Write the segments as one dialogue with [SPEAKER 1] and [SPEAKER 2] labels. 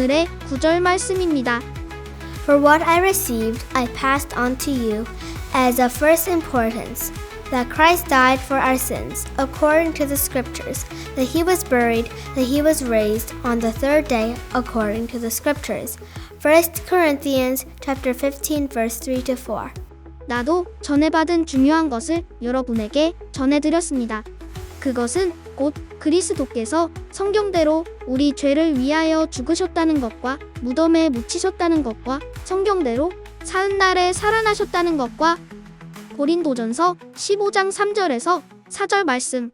[SPEAKER 1] 오늘의 구절 말씀입니다.
[SPEAKER 2] For what I received, I passed on to you as of first importance that Christ died for our sins, according to the Scriptures, that he was buried, that he was raised on the third day, according to the Scriptures. 1 Corinthians chapter 15 verse 3 to 4.
[SPEAKER 1] 나도 전해 받은 중요한 것을 여러분에게 전해드렸습니다. 그것은 곧 그리스도께서 성경대로 우리 죄를 위하여 죽으셨다는 것과 무덤에 묻히셨다는 것과 성경대로 사흘 날에 살아나셨다는 것과 고린도전서 15장 3절에서 4절 말씀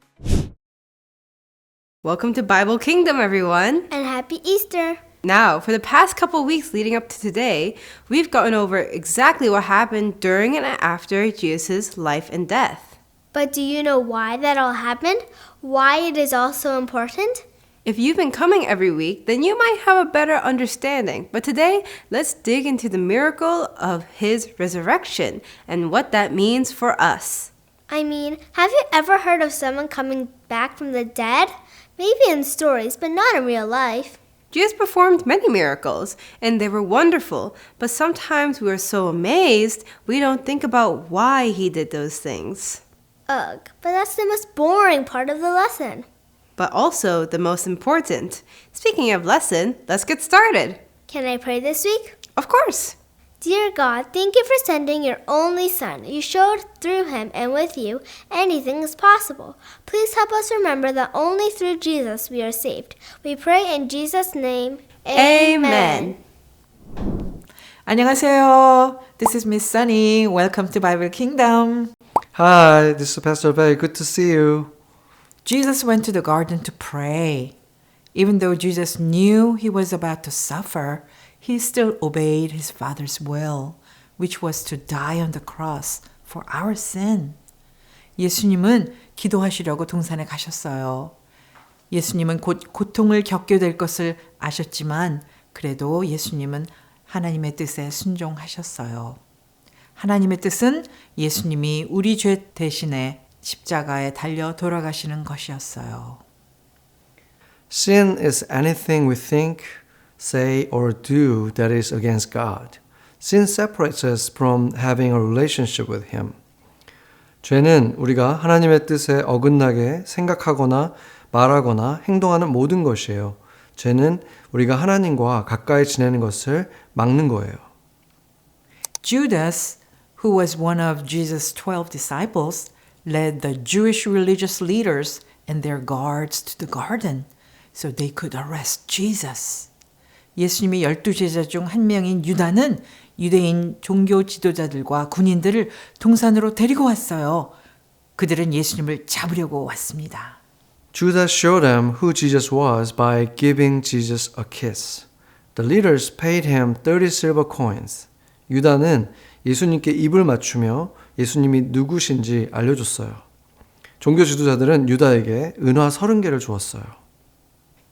[SPEAKER 3] Welcome to Bible Kingdom, everyone.
[SPEAKER 2] And happy Easter!
[SPEAKER 3] Now, for the past couple weeks leading up to today, we've gotten over exactly what happened during and after Jesus' life and death.
[SPEAKER 2] But do you know why that all happened? Why it is all so important?
[SPEAKER 3] If you've been coming every week, then you might have a better understanding. But today, let's dig into the miracle of his resurrection and what that means for us.
[SPEAKER 2] I mean, have you ever heard of someone coming back from the dead? Maybe in stories, but not in real life.
[SPEAKER 3] Jesus performed many miracles, and they were wonderful, but sometimes we are so amazed we don't think about why he did those things.
[SPEAKER 2] Ugh, but that's the most boring part of the lesson.
[SPEAKER 3] But also the most important. Speaking of lesson, let's get started.
[SPEAKER 2] Can I pray this week?
[SPEAKER 3] Of course.
[SPEAKER 2] Dear God, thank you for sending your only Son. You showed through him and with you anything is possible. Please help us remember that only through Jesus we are saved. We pray in Jesus' name.
[SPEAKER 3] Amen.
[SPEAKER 4] 안녕하세요. This is Miss Sunny. Welcome to Bible Kingdom.
[SPEAKER 5] Hi, this is Pastor Bay. Good to see you.
[SPEAKER 4] Jesus went to the garden to pray. Even though Jesus knew he was about to suffer, he still obeyed his Father's will, which was to die on the cross for our sin. 예수님은 기도하시려고 동산에 가셨어요. 예수님은 곧 고통을 겪게 될 것을 아셨지만 그래도 예수님은 하나님의 뜻에 순종하셨어요. 하나님의 뜻은 예수님이 우리 죄 대신에 십자가에 달려 돌아가시는 것이었어요.
[SPEAKER 5] Sin is anything we think, say, or do that is against God. Sin separates us from having a relationship with Him. 죄는 우리가 하나님의 뜻에 어긋나게 생각하거나 말하거나 행동하는 모든 것이에요. 죄는 우리가 하나님과 가까이 지내는 것을 막는 거예요.
[SPEAKER 4] Judas, who was one of Jesus' 12 disciples, led the Jewish religious leaders and their guards to the garden so they could arrest Jesus. 예수님의 열두 제자 중 한 명인 유다는 유대인 종교 지도자들과 군인들을 동산으로 데리고 왔어요. 그들은 예수님을 잡으려고 왔습니다.
[SPEAKER 5] Judas showed them who Jesus was by giving Jesus a kiss. The leaders paid him 30 silver coins. 유다는 예수님께 입을 맞추며 예수님이 누구신지 알려줬어요. 종교 지도자들은 유다에게 은화 30개를 주었어요.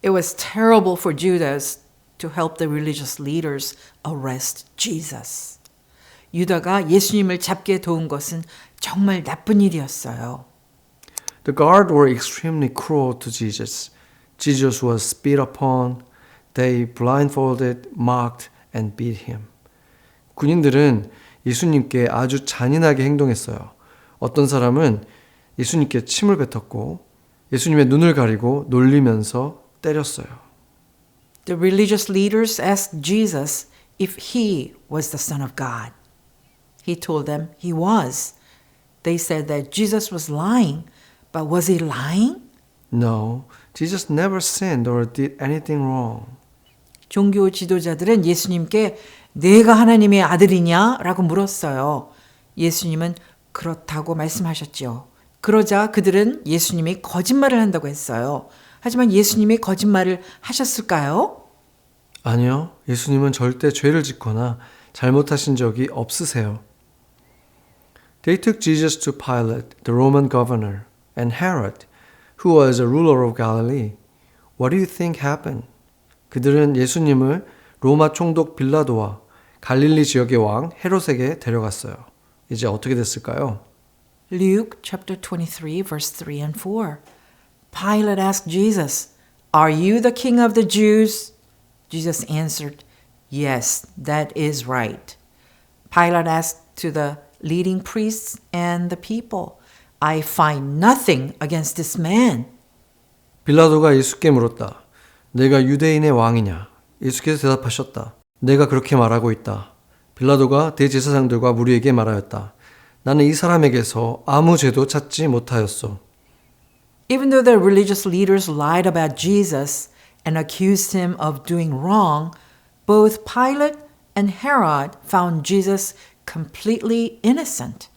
[SPEAKER 4] It was terrible for Judas to help the religious leaders arrest Jesus. 유다가 예수님을 잡게 도운 것은 정말 나쁜 일이었어요.
[SPEAKER 5] The guard were extremely cruel to Jesus. Jesus was spit upon. They blindfolded, mocked, and beat him. 군인들은 예수님께 아주 잔인하게 행동했어요. 어떤 사람은 예수님께 침을 뱉었고 예수님의 눈을 가리고 놀리면서 때렸어요.
[SPEAKER 4] The religious leaders asked Jesus if he was the Son of God. He told them he was. They said that Jesus was lying, but was he lying?
[SPEAKER 5] No, Jesus never sinned or did anything wrong.
[SPEAKER 4] 종교 지도자들은 예수님께 내가 하나님의 아들이냐? 라고 물었어요. 예수님은 그렇다고 말씀하셨죠. 그러자 그들은 예수님이 거짓말을 한다고 했어요. 하지만 예수님이 거짓말을 하셨을까요?
[SPEAKER 5] 아니요, 예수님은 절대 죄를 짓거나 잘못하신 적이 없으세요. They took Jesus to Pilate, the Roman governor, and Herod, who was a ruler of Galilee. What do you think happened? 그들은 예수님을 로마 총독 빌라도와 갈릴리 지역의 왕 헤롯에게 데려갔어요. 이제 어떻게 됐을까요?
[SPEAKER 4] Luke chapter 23 verse 3 and 4. Pilate asked Jesus, "Are you the king of the Jews?" Jesus answered, Yes, that is right. Pilate asked to the leading priests and the people, I find nothing against this man.
[SPEAKER 5] 빌라도가 예수께 물었다. 내가 유대인의 왕이냐? 예수께서 대답하셨다. 내가 그렇게 말하고 있다. 빌라도가 대제사장들과 무리에게 말하였다. 나는 이 사람에게서 아무 죄도 찾지 못하였소.
[SPEAKER 4] Even though the religious leaders lied about Jesus and accused him of doing wrong, both Pilate and Herod found Jesus completely innocent.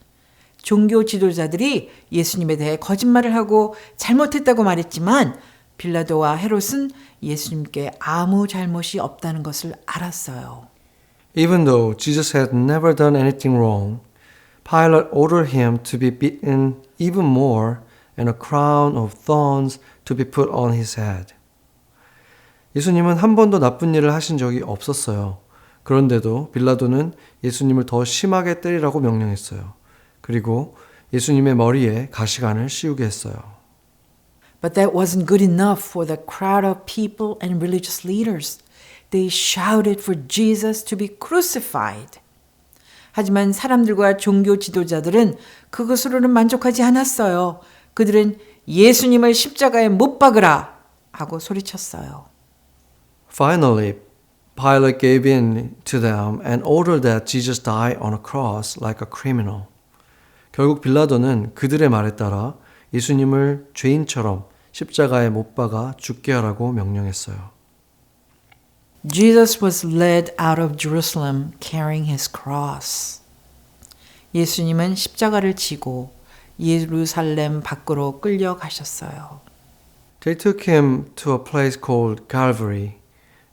[SPEAKER 4] 종교 지도자들이 예수님에 대해 거짓말을 하고 잘못했다고 말했지만 빌라도와 헤롯은 예수님께 아무 잘못이 없다는 것을 알았어요.
[SPEAKER 5] Even though Jesus had never done anything wrong, Pilate ordered him to be beaten even more and a crown of thorns to be put on his head. 예수님은 한 번도 나쁜 일을 하신 적이 없었어요. 그런데도 빌라도는 예수님을 더 심하게 때리라고 명령했어요. 그리고 예수님의 머리에 가시관을 씌우게 했어요.
[SPEAKER 4] But that wasn't good enough for the crowd of people and religious leaders. They shouted for Jesus to be crucified. 하지만 사람들과 종교 지도자들은 그것으로는 만족하지 않았어요. 그들은 예수님을 십자가에 못 박으라 하고 소리쳤어요.
[SPEAKER 5] Finally, Pilate gave in to them and ordered that Jesus die on a cross like a criminal. 결국 빌라도는 그들의 말에 따라 예수님을 죄인처럼 십자가에 못 박아 죽게 하라고 명령했어요.
[SPEAKER 4] Jesus was led out of Jerusalem carrying his cross. 예수님은 십자가를 지고 예루살렘 밖으로 끌려가셨어요.
[SPEAKER 5] They took him to a place called Calvary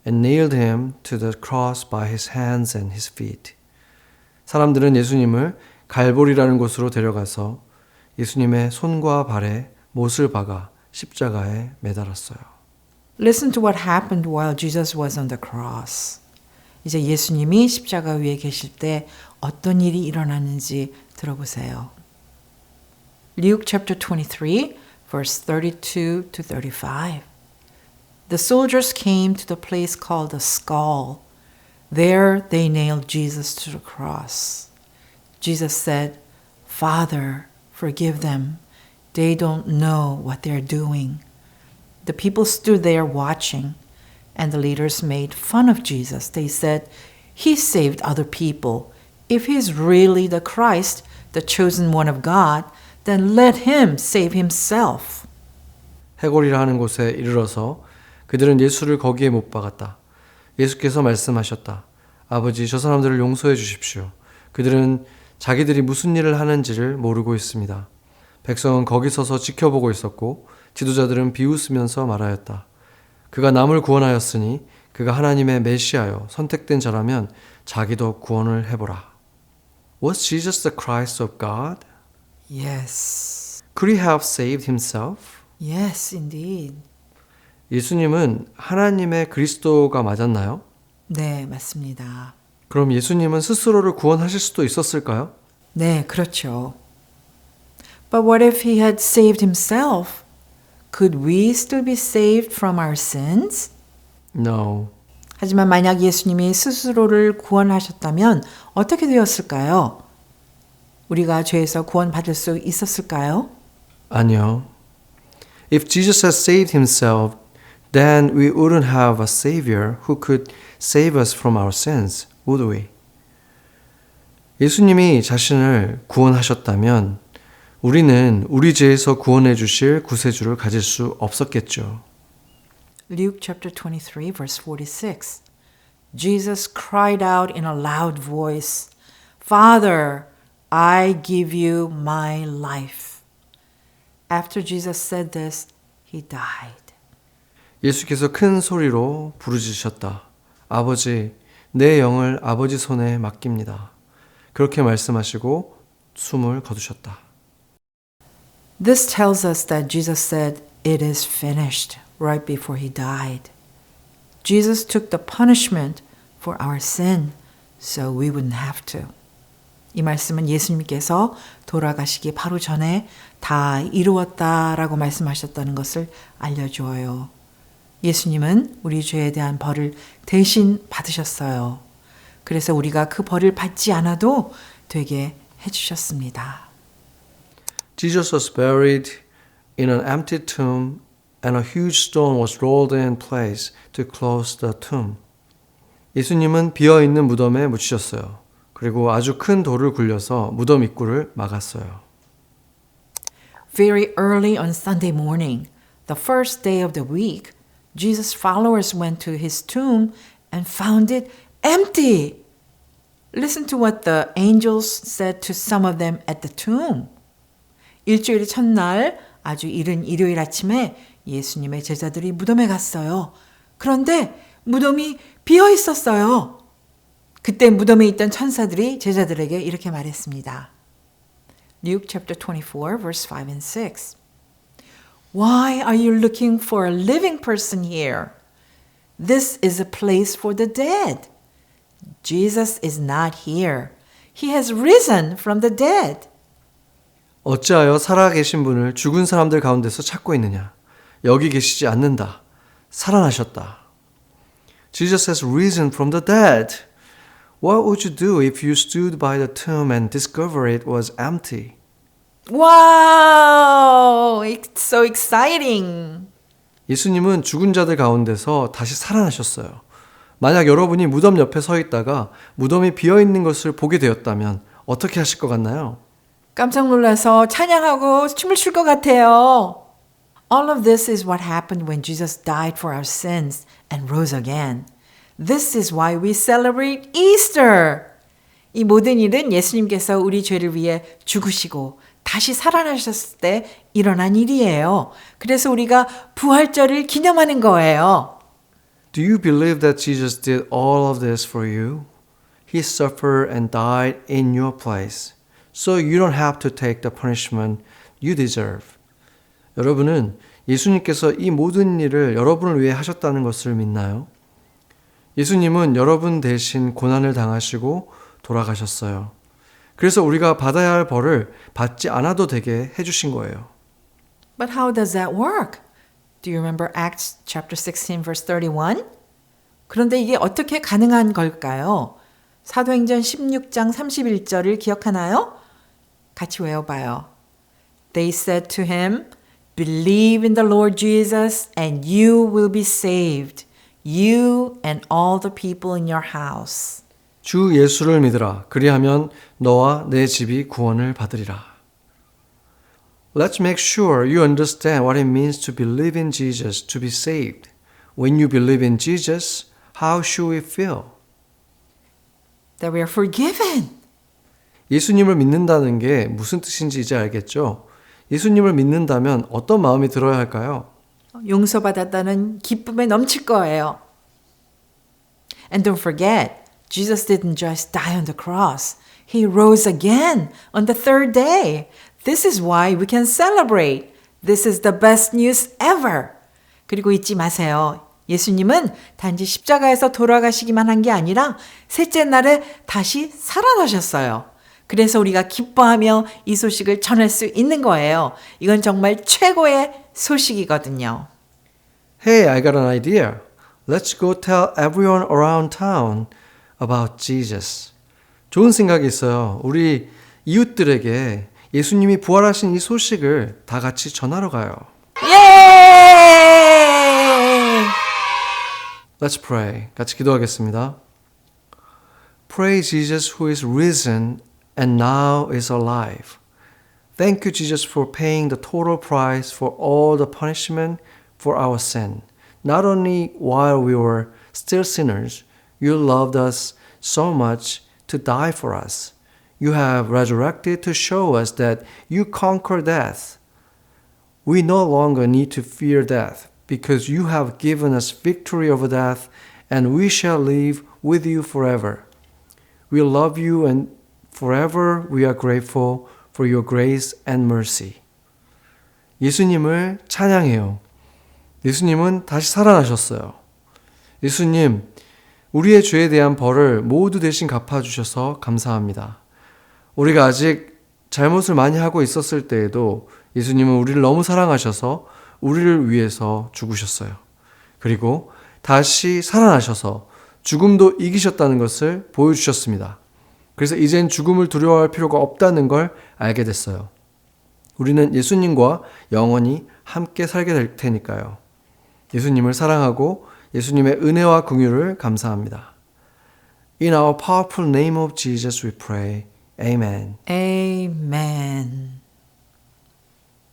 [SPEAKER 5] and nailed him to the cross by his hands and his feet. 사람들은 예수님을 갈보리라는 곳으로 데려가서 예수님의 손과 발에 못을 박아 십자가에 매달았어요.
[SPEAKER 4] Listen to what happened while Jesus was on the cross. 이제 예수님이 십자가 위에 계실 때 어떤 일이 일어났는지 들어보세요. Luke chapter 23, verse 32 to 35. The soldiers came to the place called the skull. There they nailed Jesus to the cross. Jesus said, Father, forgive them. They don't know what they're doing. The people stood there watching, and the leaders made fun of Jesus. They said, He saved other people. If he's really the Christ, the chosen one of God, then let him save himself.
[SPEAKER 5] 해골이라 하는 곳에 이르러서 그들은 예수를 거기에 못 박았다. 예수께서 말씀하셨다. 아버지, 저 사람들을 용서해 주십시오. 그들은 자기들이 무슨 일을 하는지를 모르고 있습니다. 백성은 거기 서서 지켜보고 있었고 지도자들은 비웃으면서 말하였다. 그가 남을 구원하였으니 그가 하나님의 메시아요 선택된 자라면 자기도 구원을 해보라. Was Jesus the Christ of God?
[SPEAKER 4] Yes.
[SPEAKER 5] Could he have saved himself?
[SPEAKER 4] Yes, indeed.
[SPEAKER 5] 예수님은 하나님의 그리스도가 맞았나요?
[SPEAKER 4] 네, 맞습니다.
[SPEAKER 5] 그럼 예수님은 스스로를 구원하실 수도 있었을까요?
[SPEAKER 4] 네, 그렇죠. But what if he had saved himself? Could we still be saved from our sins?
[SPEAKER 5] No.
[SPEAKER 4] 하지만 만약 예수님이 스스로를 구원하셨다면 어떻게 되었을까요? 우리가 죄에서 구원받을 수 있었을까요?
[SPEAKER 5] 아니요. If Jesus had saved himself, then we wouldn't have a savior who could save us from our sins, would we? 예수님이 자신을 구원하셨다면 우리는 우리 죄에서 구원해 주실 구세주를 가질 수 없었겠죠.
[SPEAKER 4] Luke chapter 23 verse 46. Jesus cried out in a loud voice, "Father, I give you my life." After Jesus said this, he died.
[SPEAKER 5] 예수께서 큰 소리로 부르짖으셨다. 아버지, 내 영을 아버지 손에 맡깁니다. 그렇게 말씀하시고 숨을 거두셨다.
[SPEAKER 4] This tells us that Jesus said, It is finished, right before he died. Jesus took the punishment for our sin, so we wouldn't have to. 이 말씀은 예수님께서 돌아가시기 바로 전에 다 이루었다라고 말씀하셨다는 것을 알려주어요. 예수님은 우리 죄에 대한 벌을 대신 받으셨어요. 그래서 우리가 그 벌을 받지 않아도 되게 해주셨습니다.
[SPEAKER 5] Jesus was buried in an empty tomb, and a huge stone was rolled in place to close the tomb. 예수님은 비어 있는 무덤에 묻히셨어요. 그리고 아주 큰 돌을 굴려서 무덤 입구를 막았어요.
[SPEAKER 4] Very early on Sunday morning, the first day of the week, Jesus' followers went to his tomb and found it empty. Listen to what the angels said to some of them at the tomb. 일주일의 첫날 아주 이른 일요일 아침에 예수님의 제자들이 무덤에 갔어요. 그런데 무덤이 비어 있었어요. 그때 무덤에 있던 천사들이 제자들에게 이렇게 말했습니다. Luke chapter 24, verse 5 and 6. Why are you looking for a living person here? This is a place for the dead. Jesus is not here. He has risen from the dead.
[SPEAKER 5] 어찌하여 살아계신 분을 죽은 사람들 가운데서 찾고 있느냐? 여기 계시지 않는다. 살아나셨다. Jesus has risen from the dead. What would you do if you stood by the tomb and discovered it was empty?
[SPEAKER 4] Wow! It's so exciting.
[SPEAKER 5] 예수님은 죽은 자들 가운데서 다시 살아나셨어요. 만약 여러분이 무덤 옆에 서 있다가 무덤이 비어 있는 것을 보게 되었다면 어떻게 하실 것 같나요?
[SPEAKER 4] 깜짝 놀라서 찬양하고 춤을 출 것 같아요. All of this is what happened when Jesus died for our sins and rose again. This is why we celebrate Easter. 이 모든 일은 예수님께서 우리 죄를 위해 죽으시고 다시 살아나셨을 때 일어난 일이에요. 그래서 우리가 부활절을 기념하는 거예요.
[SPEAKER 5] Do you believe that Jesus did all of this for you? He suffered and died in your place, So you don't have to take the punishment you deserve. 여러분은 예수님께서 이 모든 일을 여러분을 위해 하셨다는 것을 믿나요? 예수님은 여러분 대신 고난을 당하시고 돌아가셨어요. 그래서 우리가 받아야 할 벌을 받지 않아도 되게 해주신 거예요.
[SPEAKER 4] But how does that work? Do you remember Acts chapter 16 verse 31? 그런데 이게 어떻게 가능한 걸까요? 사도행전 16장 31절을 기억하나요? 같이 외워봐요. They said to him, Believe in the Lord Jesus and you will be saved, you and all the people in your house.
[SPEAKER 5] 주 예수를 믿으라. 그리하면 너와 내 집이 구원을 받으리라. Let's make sure you understand what it means to believe in Jesus to be saved. When you believe in Jesus, how should we feel?
[SPEAKER 4] That we are forgiven.
[SPEAKER 5] 예수님을 믿는다는 게 무슨 뜻인지 이제 알겠죠? 예수님을 믿는다면 어떤 마음이 들어야 할까요?
[SPEAKER 4] 용서받았다는 기쁨에 넘칠 거예요. And don't forget, Jesus didn't just die on the cross. He rose again on the third day. This is why we can celebrate. This is the best news ever. 그리고 잊지 마세요. 예수님은 단지 십자가에서 돌아가시기만 한 게 아니라 셋째 날에 다시 살아나셨어요. 그래서 우리가 기뻐하며 이 소식을 전할 수 있는 거예요. 이건 정말 최고의 소식이거든요.
[SPEAKER 5] Hey, I got an idea. Let's go tell everyone around town about Jesus. 좋은 생각이 있어요. 우리 이웃들에게 예수님이 부활하신 이 소식을 다 같이 전하러 가요.
[SPEAKER 4] 예!
[SPEAKER 5] Let's pray. 같이 기도하겠습니다. Pray Jesus who is risen and now is alive. Thank you Jesus for paying the total price for all the punishment for our sin. Not only while we were still sinners, you loved us so much to die for us. You have resurrected to show us that you conquer death. We no longer need to fear death because you have given us victory over death and we shall live with you forever. We love you and forever we are grateful for your grace and mercy. 예수님을 찬양해요. 예수님은 다시 살아나셨어요. 예수님, 우리의 죄에 대한 벌을 모두 대신 갚아주셔서 감사합니다. 우리가 아직 잘못을 많이 하고 있었을 때에도 예수님은 우리를 너무 사랑하셔서 우리를 위해서 죽으셨어요. 그리고 다시 살아나셔서 죽음도 이기셨다는 것을 보여주셨습니다. 그래서 이젠 죽음을 두려워할 필요가 없다는 걸 알게 됐어요. 우리는 예수님과 영원히 함께 살게 될 테니까요. 예수님을 사랑하고 예수님의 은혜와 긍휼을 감사합니다. In our powerful name of Jesus we pray. Amen.
[SPEAKER 4] Amen.